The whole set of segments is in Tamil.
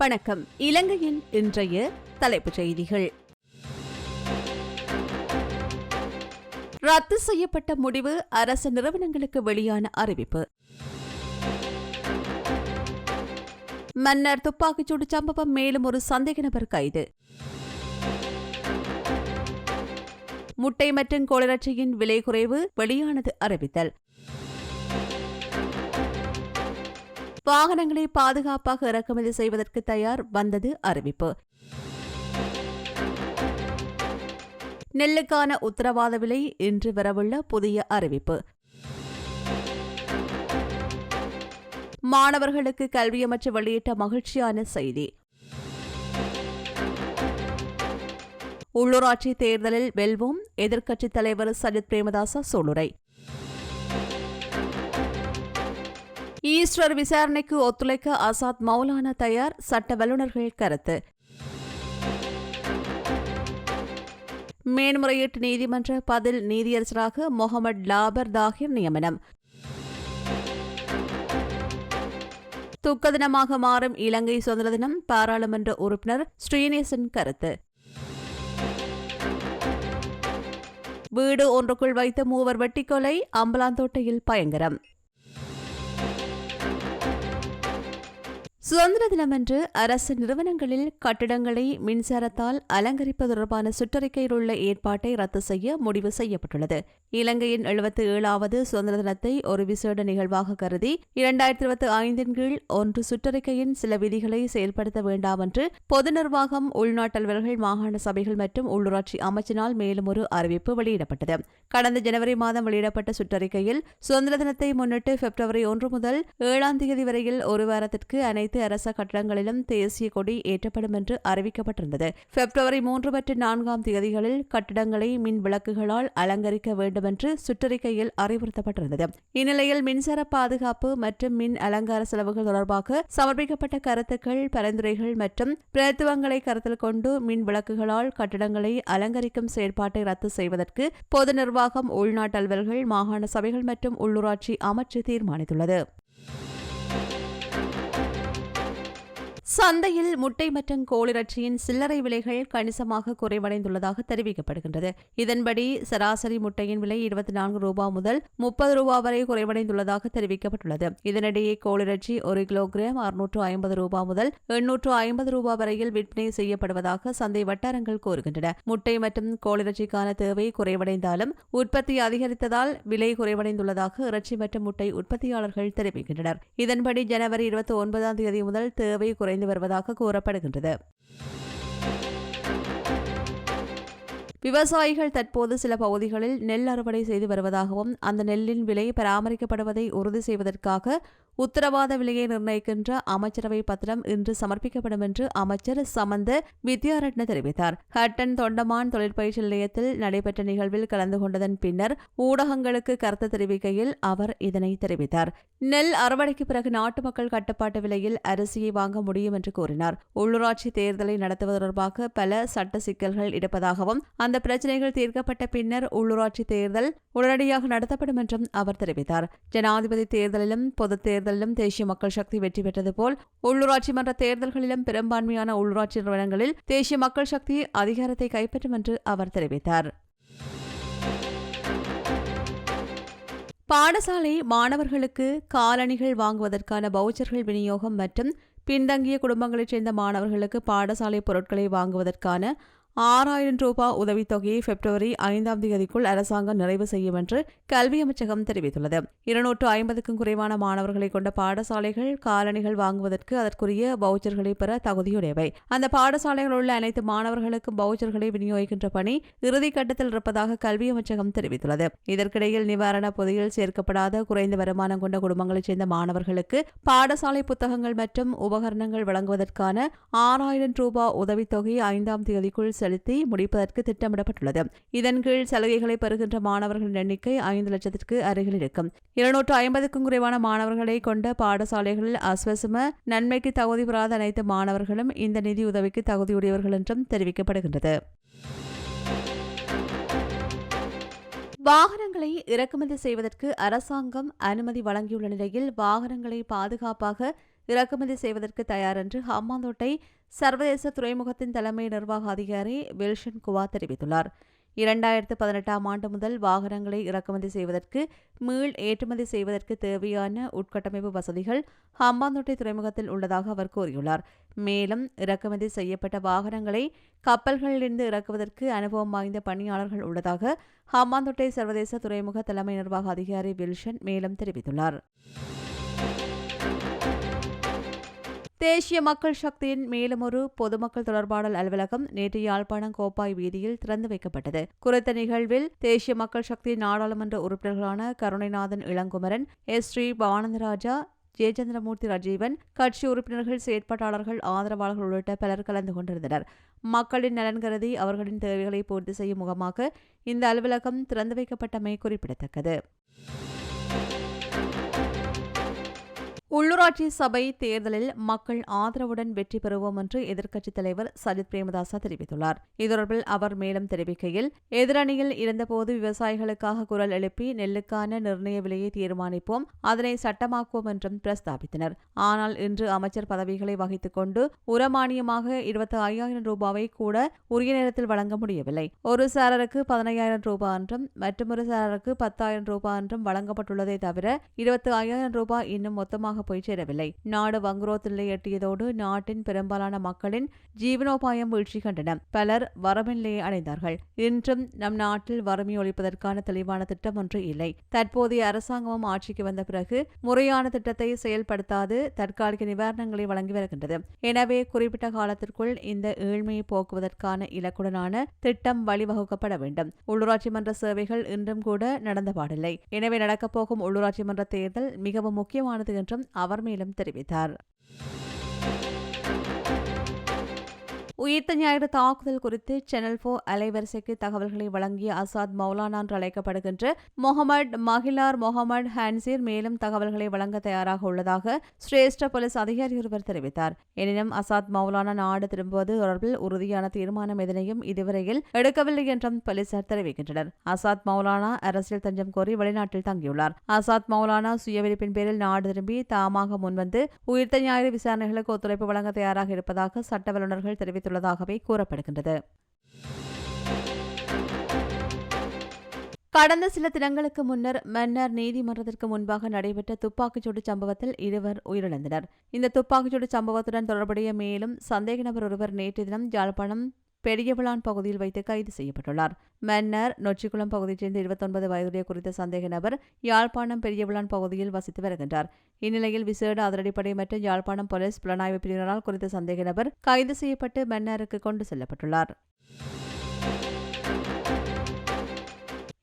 வணக்கம். இலங்கையின் இன்றைய தலைப்புச் செய்திகள். ரத்து செய்யப்பட்ட முடிவு அரசு நிறுவனங்களுக்கு வெளியான அறிவிப்பு. மன்னர் துப்பாக்கிச்சூடு சம்பவம் மேலும் ஒரு சந்தேக நபர் கைது. முட்டை மற்றும் கோளரட்சியின் விலை குறைவு வெளியானது அறிவித்தல். வாகனங்களை பாதுகாப்பாக இறக்குமதி செய்வதற்கு தயார் வந்தது அறிவிப்பு. நெல்லுக்கான உத்தரவாத விலை இன்று வரவுள்ள புதிய அறிவிப்பு. மாணவர்களுக்கு கல்வியமற்ற வெளியிட்ட மகிழ்ச்சியான செய்தி. உள்ளூராட்சி தேர்தலில் வெல்வோம். எதிர்க்கட்சித் தலைவர் சஜித் பிரேமதாச சூளுரை. ஈஸ்டர் விசாரணைக்கு ஒத்துழைக்க ஆசாத் மௌலானா தயார் சட்ட வல்லுநர்கள் கருத்து. மேன்முறையீட்டு நீதிமன்ற பதில் நீதியரசராக முகமது லாபர் தாகிர் நியமனம். துக்க தினமாக மாறும் இலங்கை சுதந்திர தினம் பாராளுமன்ற உறுப்பினர் ஸ்ரீநேசன் கருத்து. வீடு ஒன்றுக்குள் வைத்த மூவர் வெட்டிக்கொலை அம்பலாந்தோட்டையில் பயங்கரம். சுதந்திர தினமன்று அரசு நிறுவனங்களில் கட்டிடங்களை மின்சாரத்தால் அலங்கரிப்பது தொடர்பான சுற்றறிக்கையில் உள்ள ஏற்பாட்டை ரத்து செய்ய முடிவு செய்யப்பட்டுள்ளது. இலங்கையின் எழுபத்தி ஏழாவது சுதந்திர தினத்தை ஒரு விசேட நிகழ்வாக கருதி இரண்டாயிரத்தி இருபத்தி ஐந்தின் கீழ் ஒன்று சுற்றறிக்கையின் சில விதிகளை செயல்படுத்த வேண்டாம் என்று பொது நிர்வாகம் உள்நாட்டல்வர்கள் மாகாண சபைகள் மற்றும் உள்ளூராட்சி அமைச்சினால் மேலும் ஒரு அறிவிப்பு வெளியிடப்பட்டது. கடந்த ஜனவரி மாதம் வெளியிடப்பட்ட சுற்றறிக்கையில் சுதந்திர தினத்தை முன்னிட்டு பிப்ரவரி ஒன்று முதல் ஏழாம் தேதி வரையில் ஒரு வாரத்திற்கு அனைத்து அரச கட்டடங்களிலும் தேசிய கொடி ஏற்றப்படும் என்று அறிவிக்கப்பட்டிருந்தது. பிப்ரவரி மூன்று மற்றும் நான்காம் தேதிகளில் கட்டடங்களை மின் விளக்குகளால் அலங்கரிக்க வேண்டும் என்று சுற்றறிக்கையில் அறிவுறுத்தப்பட்டிருந்தது. இந்நிலையில் மின்சார பாதுகாப்பு மற்றும் மின் அலங்கார செலவுகள் தொடர்பாக சமர்ப்பிக்கப்பட்ட கருத்துக்கள் பரிந்துரைகள் மற்றும் பிரத்துவங்களை கருத்தில் கொண்டு மின் விளக்குகளால் கட்டடங்களை அலங்கரிக்கும் செயற்பாட்டை ரத்து செய்வதற்கு பொது நிர்வாகம் உள்நாட்டு அலுவல்கள் மாகாண சபைகள் மற்றும் உள்ளூராட்சி அமைச்சு தீர்மானித்துள்ளது. சந்தையில் முட்டை மற்றும் கோழிரட்சியின் சில்லறை விலைகள் கணிசமாக குறைவடைந்துள்ளதாக தெரிவிக்கப்படுகின்றது. இதன்படி சராசரி முட்டையின் விலை இருபத்தி நான்கு ரூபாய் முதல் முப்பது ரூபாய் வரை குறைவடைந்துள்ளதாக தெரிவிக்கப்பட்டுள்ளது. இதனிடையே கோழிரட்சி ஒரு கிலோகிராம் அறுநூற்று ஐம்பது ரூபாய் முதல் எண்ணூற்று ஐம்பது ரூபாய் வரையில் விற்பனை செய்யப்படுவதாக சந்தை வட்டாரங்கள் கூறுகின்றன. முட்டை மற்றும் கோழிரட்சிக்கான தேவை குறைவடைந்தாலும் உற்பத்தி அதிகரித்ததால் விலை குறைவடைந்துள்ளதாக இறைச்சி மற்றும் முட்டை உற்பத்தியாளர்கள் தெரிவிக்கின்றனர். இதன்படி ஜனவரி இருபத்தி ஒன்பதாம் தேதி முதல் தேவை குறைந்து குறைந்து வருவதாக கூறப்படுகின்றது. விவசாயிகள் தற்போது சில பகுதிகளில் நெல் அறுவடை செய்து வருவதாகவும் அந்த நெல்லின் விலை பராமரிக்கப்படுவதை உறுதி செய்வதற்காக உத்தரவாத விலையை நிர்ணயிக்கின்ற அமைச்சரவை பத்திரம் இன்று சமர்ப்பிக்கப்படும் என்று அமைச்சர் சமந்த வித்யாரட்ன தெரிவித்தார். ஹட்டன் தொண்டமான் தொழிற்பயிற்சி நிலையத்தில் நடைபெற்ற நிகழ்வில் கலந்து கொண்டதன் பின்னர் ஊடகங்களுக்கு கருத்து தெரிவிக்கையில் அவர் இதனை தெரிவித்தார். நெல் அறுவடைக்கு பிறகு நாட்டு மக்கள் கட்டுப்பாட்டு விலையில் அரிசியை வாங்க முடியும் என்று கூறினார். உள்ளூராட்சி தேர்தலை நடத்துவது தொடர்பாக பல சட்ட சிக்கல்கள் இருப்பதாகவும் அந்த பிரச்சினைகள் தீர்க்கப்பட்ட பின்னர் உள்ளூராட்சி தேர்தல் உடனடியாக நடத்தப்படும் என்றும் அவர் தெரிவித்தார். ஜனாதிபதி தேர்தலிலும் பொதுத் தேர்தல் தேர்தலிலும் தேசிய மக்கள் சக்தி வெற்றி பெற்றது போல் உள்ளூராட்சி மன்ற தேர்தல்களிலும் பெரும்பான்மையான உள்ளூராட்சி நிறுவனங்களில் தேசிய மக்கள் சக்தி அதிகாரத்தை கைப்பற்றும் என்று அவர் தெரிவித்தார். பாடசாலை மாணவர்களுக்கு காலணிகள் வாங்குவதற்கான பவுச்சர்கள் விநியோகம் மற்றும் பின்தங்கிய குடும்பங்களைச் சேர்ந்த மாணவர்களுக்கு பாடசாலை பொருட்களை வாங்குவதற்கான ஆறாயிரம் ரூபாய் உதவித்தொகையை பிப்ரவரி ஐந்தாம் தேதிக்குள் அரசாங்கம் நிறைவு செய்யும் என்று கல்வி அமைச்சகம் தெரிவித்துள்ளது. இருநூற்று ஐம்பதுக்கும் குறைவான மாணவர்களை கொண்ட பாடசாலைகள் காலணிகள் வாங்குவதற்கு அதற்குரிய பவுச்சர்களை பெற தகுதியுடையவை. அந்த பாடசாலைகள் உள்ள அனைத்து மாணவர்களுக்கும் பவுச்சர்களை விநியோகிக்கின்ற பணி இறுதிக்கட்டத்தில் இருப்பதாக கல்வி அமைச்சகம் தெரிவித்துள்ளது. இதற்கிடையில் நிவாரண பொதியில் சேர்க்கப்படாத குறைந்த வருமானம் கொண்ட குடும்பங்களைச் சேர்ந்த மாணவர்களுக்கு பாடசாலை புத்தகங்கள் மற்றும் உபகரணங்கள் வழங்குவதற்கான ஆறாயிரம் ரூபாய் உதவித்தொகை ஐந்தாம் தேதிக்குள் செலுத்தி முடிப்பதற்கு திட்டமிடப்பட்டுள்ளது. இதன் கீழ் சலுகைகளை பெறுகின்ற மாணவர்களின் எண்ணிக்கை ஐந்து லட்சத்திற்கு அருகில் இருக்கும். இருநூற்று ஐம்பதுக்கும் குறைவான மாணவர்களை கொண்ட பாடசாலைகளில் அஸ்வசம நன்மைக்கு தகுதி பெறாத அனைத்து மாணவர்களும் இந்த நிதி உதவிக்கு தகுதியுடையவர்கள் என்றும் தெரிவிக்கப்படுகின்றது. வாகனங்களை இறக்குமதி செய்வதற்கு அரசாங்கம் அனுமதி வழங்கியுள்ள நிலையில் வாகனங்களை பாதுகாப்பாக இறக்குமதி செய்வதற்கு தயார் என்று ஹம்மாந்தோட்டை சர்வதேச துறைமுகத்தின் தலைமை நிர்வாக அதிகாரி வில்ஷன் குவா தெரிவித்துள்ளார். இரண்டாயிரத்து பதினெட்டாம் ஆண்டு முதல் வாகனங்களை இறக்குமதி செய்வதற்கு மீள் ஏற்றுமதி செய்வதற்கு தேவையான உட்கட்டமைப்பு வசதிகள் ஹம்பாந்தோட்டை துறைமுகத்தில் உள்ளதாக அவர் கூறியுள்ளார். மேலும் இறக்குமதி செய்யப்பட்ட வாகனங்களை கப்பல்களிலிருந்து இறக்குவதற்கு அனுபவம் வாய்ந்த பணியாளர்கள் உள்ளதாக ஹம்பாந்தோட்டை சர்வதேச துறைமுக தலைமை நிர்வாக அதிகாரி வில்ஷன் மேலும் தெரிவித்துள்ளார். தேசிய மக்கள் சக்தியின் மேலும் ஒரு பொதுமக்கள் தொடர்பாடல் அலுவலகம் நேற்று யாழ்ப்பாணம் கோப்பாய் வீதியில் திறந்து வைக்கப்பட்டது. குறித்த நிகழ்வில் தேசிய மக்கள் சக்தியின் நாடாளுமன்ற உறுப்பினர்களான கருணைநாதன் இளங்குமரன் எஸ். ஸ்ரீ. பவானந்தராஜா ஜெயச்சந்திரமூர்த்தி ரஜீவன் கட்சி உறுப்பினர்கள் செயற்பாட்டாளர்கள் ஆதரவாளர்கள் உள்ளிட்ட பலர் கலந்து கொண்டிருந்தனர். மக்களின் நலன் கருதி அவர்களின் தேவைகளை பூர்த்தி செய்யும் முகமாக இந்த அலுவலகம் திறந்து வைக்கப்பட்டமை குறிப்பிடத்தக்கது. உள்ளூராட்சி சபை தேர்தலில் மக்கள் ஆதரவுடன் வெற்றி பெறுவோம் என்று எதிர்க்கட்சித் தலைவர் சஜித் பிரேமதாசா தெரிவித்துள்ளார். இது அவர் மேலும் தெரிவிக்கையில் எதிரணியில் இருந்தபோது விவசாயிகளுக்காக குரல் எழுப்பி நெல்லுக்கான நிர்ணய விலையை தீர்மானிப்போம் அதனை சட்டமாக்குவோம் என்றும் பிரஸ்தாபித்தனர். ஆனால் இன்று அமைச்சர் பதவிகளை வகித்துக் கொண்டு உரமானியமாக இருபத்தி ஐயாயிரம் ரூபாவை கூட உரிய நேரத்தில் வழங்க முடியவில்லை. ஒரு சாரருக்கு பதினையாயிரம் ரூபாய் என்றும் மற்றொரு சாரருக்கு பத்தாயிரம் ரூபாய் என்றும் வழங்கப்பட்டுள்ளதை தவிர இருபத்தி ஐயாயிரம் ரூபாய் இன்னும் மொத்தமாக போய் சேரவில்லை. நாடு வங்குரோத்திலே எட்டியதோடு நாட்டின் பெரும்பாலான மக்களின் ஜீவனோபாயம் வீழ்ச்சி கண்டன பலர் வரமில்லையே அடைந்தார்கள். இன்றும் நம் நாட்டில் வறுமை ஒழிப்பதற்கான தெளிவான திட்டம் ஒன்று இல்லை. தற்போதைய அரசாங்கமும் ஆட்சிக்கு வந்த பிறகு முறையான திட்டத்தை செயல்படுத்தாது தற்காலிக நிவாரணங்களை வழங்கி வருகின்றது. எனவே குறிப்பிட்ட காலத்திற்குள் இந்த ஏழ்மையை போக்குவதற்கான இலக்குடனான திட்டம் வழிவகுக்கப்பட வேண்டும். உள்ளூராட்சி மன்ற சேவைகள் இன்றும் கூட நடந்த பாடில்லை. எனவே நடக்கப்போகும் உள்ளூராட்சி மன்ற தேர்தல் மிகவும் முக்கியமானது என்றும் அவர் மேலும் தெரிவித்தார். உயிர்த்த ஞாயிறு தாக்குதல் குறித்து சேனல் போ அலைவரிசைக்கு தகவல்களை வழங்கிய அசாத் மௌலானா என்று அழைக்கப்படுகின்ற முகமது மஹிலார் முகமது ஹான்சீர் மேலும் தகவல்களை வழங்க தயாராக உள்ளதாக சிரேஷ்ட போலீஸ் அதிகாரி ஒருவர் தெரிவித்தார். எனினும் அசாத் மௌலானா நாடு திரும்புவது தொடர்பில் உறுதியான தீர்மானம் எதனையும் இதுவரையில் எடுக்கவில்லை என்றும் போலீசார் தெரிவிக்கின்றனர். அசாத் மௌலானா அரசியல் தஞ்சம் கோரி வெளிநாட்டில் தங்கியுள்ளார். அசாத் மௌலானா சுயவிருப்பின் பேரில் நாடு திரும்பி தாமாக முன்வந்து உயிர்த்த ஞாயிறு விசாரணைகளுக்கு ஒத்துழைப்பு வழங்க தயாராக இருப்பதாக சட்ட வல்லுநர்கள் தெரிவித்துள்ளனர். தெரிவித்துள்ளதாகவே கூறப்படுகின்றது. கடந்த சில தினங்களுக்கு முன்னர் மன்னர் நீதிமன்றத்திற்கு முன்பாக நடைபெற்ற துப்பாக்கிச்சூடு சம்பவத்தில் இருவர் உயிரிழந்தனர். இந்த துப்பாக்கிச்சூடு சம்பவத்துடன் தொடர்புடைய மேலும் சந்தேக நபர் ஒருவர் நேற்று தினம் யாழ்ப்பாணம் பெரியவிளான் பகுதியில் வைத்து கைது செய்யப்பட்டுள்ளார். மன்னர் நொச்சிக்குளம் பகுதியைச் சேர்ந்த இருபத்தொன்பது வயதுடைய குறித்த சந்தேக நபர் யாழ்ப்பாணம் பெரியவிளான் பகுதியில் வசித்து வருகின்றார். இந்நிலையில் விசேட அதிரடிப்படை மற்றும் யாழ்ப்பாணம் போலீஸ் புலனாய்வு பிரிவினரால் குறித்த சந்தேக நபர் கைது செய்யப்பட்டு மன்னருக்கு கொண்டு செல்லப்பட்டுள்ளார்.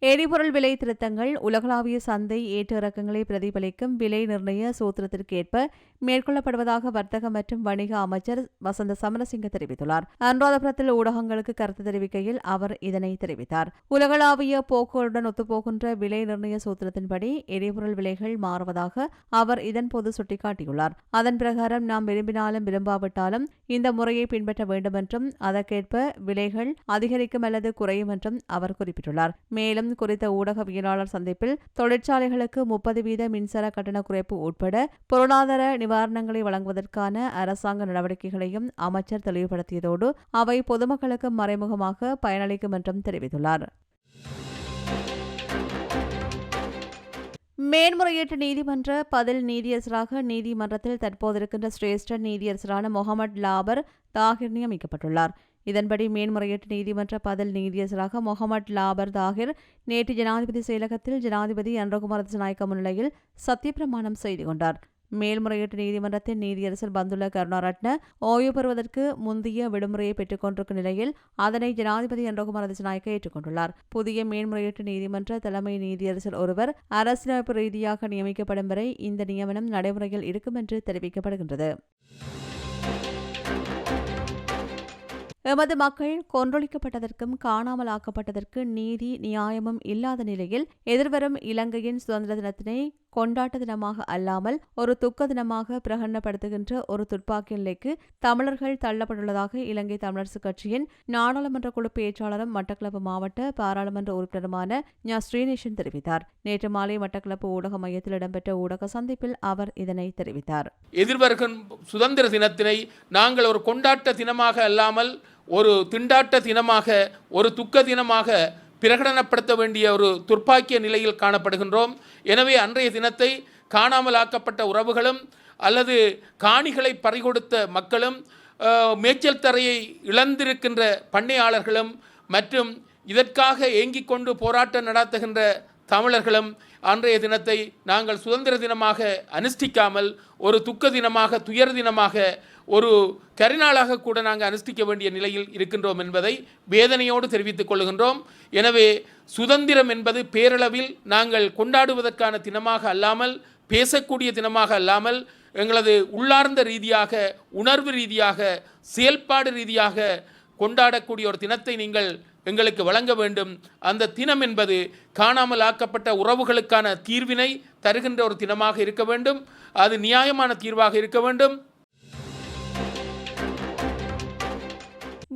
எரிபொருள் விலை திருத்தங்கள் உலகளாவிய சந்தை ஏற்ற இறக்கங்களை பிரதிபலிக்கும் விலை நிர்ணய சூத்திரத்திற்கேற்ப மேற்கொள்ளப்படுவதாக வர்த்தக மற்றும் வணிக அமைச்சர் வசந்த சமரசிங்க தெரிவித்துள்ளார். அனுராதபுரத்தில் ஊடகங்களுக்கு கருத்து தெரிவிக்கையில் அவர் இதனை தெரிவித்தார். உலகளாவிய போக்குகளுடன் ஒத்துப்போகின்ற விலை நிர்ணய சூத்திரத்தின்படி எரிபொருள் விலைகள் மாறுவதாக அவர் இதன்போது சுட்டிக்காட்டியுள்ளார். அதன் பிரகாரம் நாம் விரும்பினாலும் விரும்பாவிட்டாலும் இந்த முறையை பின்பற்ற வேண்டும் என்றும் அதற்கேற்ப விலைகள் அதிகரிக்கும் அல்லது குறையும் என்றும் அவர் குறிப்பிட்டுள்ளார். மேலும் தினம் குறித்த ஊடகவியலாளர் சந்திப்பில் தொழிற்சாலைகளுக்கு முப்பது வீத மின்சார கட்டண குறைப்பு உட்பட பொருளாதார நிவாரணங்களை வழங்குவதற்கான அரசாங்க நடவடிக்கைகளையும் அமைச்சர் தெளிவுபடுத்தியதோடு அவை பொதுமக்களுக்கு மறைமுகமாக பயனளிக்கும் என்றும் தெரிவித்துள்ளார். மேன்முறையீட்டு நீதிமன்ற பதில் நீதியரசராக நீதிமன்றத்தில் தற்போதிருக்கின்ற சிரேஷ்ட நீதியரசரான முகமது லாபர் தாகிர் நியமிக்கப்பட்டுள்ளார் இதன்படி மேன்முறையீட்டு நீதிமன்ற பதில் நீதியரசராக முகமது லாபர் தாகிர் நேற்று ஜனாதிபதி செயலகத்தில் ஜனாதிபதி அன்றகுமார் திசநாயக்க முன்னிலையில் சத்தியப்பிரமாணம் செய்து கொண்டார். மேல்முறையீட்டு நீதிமன்றத்தின் நீதியரசர் பந்துள்ள கருணாரட்ன ஓய்வு பெறுவதற்கு முந்தைய விடுமுறையை பெற்றுக் கொண்டிருக்கும் நிலையில் அதனை ஜனாதிபதி என்றகுமார் திசநாயக்க ஏற்றுக்கொண்டுள்ளார் புதிய மேல்முறையீட்டு நீதிமன்ற தலைமை நீதியரசர் ஒருவர் அரசியலமைப்பு ரீதியாக நியமிக்கப்படும் வரை இந்த நியமனம் நடைமுறையில் இருக்கும் என்று தெரிவிக்கப்படுகின்றது. எமது மக்கள் கொன்றொழிக்கப்பட்டதற்கும் காணாமலாக்கப்பட்டதற்கு நீதி நியாயமும் இல்லாத நிலையில் எதிர்வரும் இலங்கையின் சுதந்திர தினத்தினை கொண்டாட்ட தினமாக அல்லாமல் ஒரு துக்க தினமாக பிரகடனப்படுத்துகின்ற ஒரு துப்பாக்கி நிலைக்கு தமிழர்கள் தள்ளப்பட்டுள்ளதாக இலங்கை தமிழரசுக் கட்சியின் நாடாளுமன்ற குழு பேச்சாளரும் மட்டக்களப்பு மாவட்ட பாராளுமன்ற உறுப்பினருமான ஞா. ஸ்ரீநேசன் தெரிவித்தார். நேற்று மாலை மட்டக்களப்பு ஊடக மையத்தில் இடம்பெற்ற ஊடக சந்திப்பில் அவர் இதனை தெரிவித்தார். எதிர்வருக்கும் சுதந்திர தினத்தினை நாங்கள் ஒரு கொண்டாட்ட தினமாக அல்லாமல் ஒரு திண்டாட்ட தினமாக ஒரு துக்க தினமாக பிரகடனப்படுத்த வேண்டிய ஒரு துர்ப்பாக்கிய நிலையில் காணப்படுகின்றோம். எனவே அன்றைய தினத்தை காணாமல் ஆக்கப்பட்ட உறவுகளும் அல்லது காணிகளை பறிகொடுத்த மக்களும் மேய்ச்சல் தரையை இழந்திருக்கின்ற பண்ணையாளர்களும் மற்றும் இதற்காக ஏங்கிக் கொண்டு போராட்டம் நடத்துகின்ற தமிழர்களும் அன்றைய தினத்தை நாங்கள் சுதந்திர தினமாக அனுஷ்டிக்காமல் ஒரு துக்க தினமாக துயர் தினமாக ஒரு கரிநாளாக கூட நாங்கள் அனுஷ்டிக்க வேண்டிய நிலையில் இருக்கின்றோம் என்பதை வேதனையோடு தெரிவித்துக் கொள்கின்றோம். எனவே சுதந்திரம் என்பது பேரளவில் நாங்கள் கொண்டாடுவதற்கான தினமாக அல்லாமல் பேசக்கூடிய தினமாக அல்லாமல் எங்களது உள்ளார்ந்த ரீதியாக உணர்வு ரீதியாக செயல்பாடு ரீதியாக கொண்டாடக்கூடிய ஒரு தினத்தை நீங்கள் எங்களுக்கு வழங்க வேண்டும். அந்த தினம் என்பது காணாமல் ஆக்கப்பட்ட உறவுகளுக்கான தீர்வினை தருகின்ற ஒரு தினமாக இருக்க வேண்டும். அது நியாயமான தீர்வாக இருக்க வேண்டும்.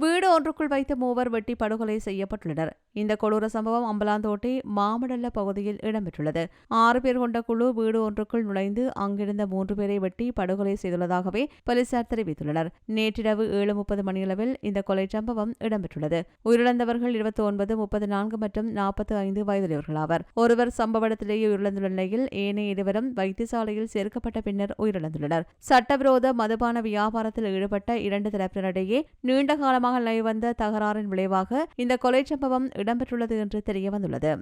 வீடு ஒன்றுக்குள் வைத்த மூவர் வெட்டி படுகொலை செய்யப்பட்டுள்ளனர். இந்த கொடூர சம்பவம் அம்பலாந்தோட்டை மாமடல்ல பகுதியில் இடம்பெற்றுள்ளது. ஆறு பேர் கொண்ட குழு வீடு ஒன்றுக்குள் நுழைந்து அங்கிருந்த மூன்று பேரை வெட்டி படுகொலை செய்துள்ளதாகவே போலீசார் தெரிவித்துள்ளனர். நேற்றிரவு ஏழு முப்பது மணியளவில் இந்த கொலை சம்பவம் இடம்பெற்றுள்ளது. உயிரிழந்தவர்கள் இருபத்தி ஒன்பது முப்பது நான்கு மற்றும் நாற்பத்தி ஐந்து வயதுடையவர்களாவர் ஒருவர் சம்பவ இடத்திலேயே உயிரிழந்துள்ள நிலையில் ஏனைய இருவரும் வைத்தியசாலையில் சேர்க்கப்பட்ட பின்னர் உயிரிழந்துள்ளனர். சட்டவிரோத மதுபான வியாபாரத்தில் ஈடுபட்ட இரண்டு தரப்பினரிடையே நீண்ட காலமாக நிலவி நிலைவந்த தகராறின் விளைவாக இந்த கொலை சம்பவம் இடம்பெற்றுள்ளது என்று தெரியவந்துள்ளது.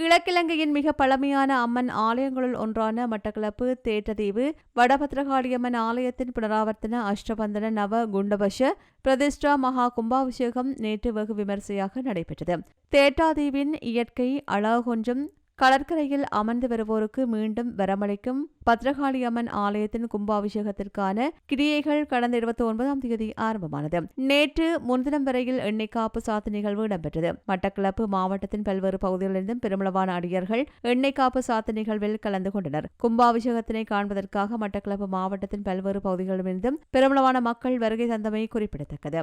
கிழக்கிழங்கையின் மிக பழமையான அம்மன் ஆலயங்களுள் ஒன்றான மட்டக்களப்பு தேற்றதீவு வடபத்ரகாளியம்மன் ஆலயத்தின் புனராவர்த்தன அஷ்டபந்தன நவ குண்டபஷ பிரதிஷ்டா மகா கும்பாபிஷேகம் நேற்று வெகு விமரிசையாக நடைபெற்றது. தேட்டாதீவின் இயற்கை அழகொன்றும் கடற்கரையில் அமர்ந்து வருவோருக்கு மீண்டும் வரமளிக்கும் பத்ரகாளி அம்மன் ஆலயத்தின் கும்பாபிஷேகத்திற்கான கிரியைகள் கடந்த இருபத்தி ஒன்பதாம் தேதி ஆரம்பமானது. நேற்று முன்தினம் வரையில் எண்ணெய் காப்பு சாத்து நிகழ்வு இடம்பெற்றது. மட்டக்களப்பு மாவட்டத்தின் பல்வேறு பகுதிகளிலிருந்தும் பெருமளவான அடியர்கள் எண்ணெய் காப்பு சாத்து நிகழ்வில் கலந்து கொண்டனர். கும்பாபிஷேகத்தினை காண்பதற்காக மட்டக்களப்பு மாவட்டத்தின் பல்வேறு பகுதிகளிலிருந்தும் பெருமளவான மக்கள் வருகை தந்தமை குறிப்பிடத்தக்கது.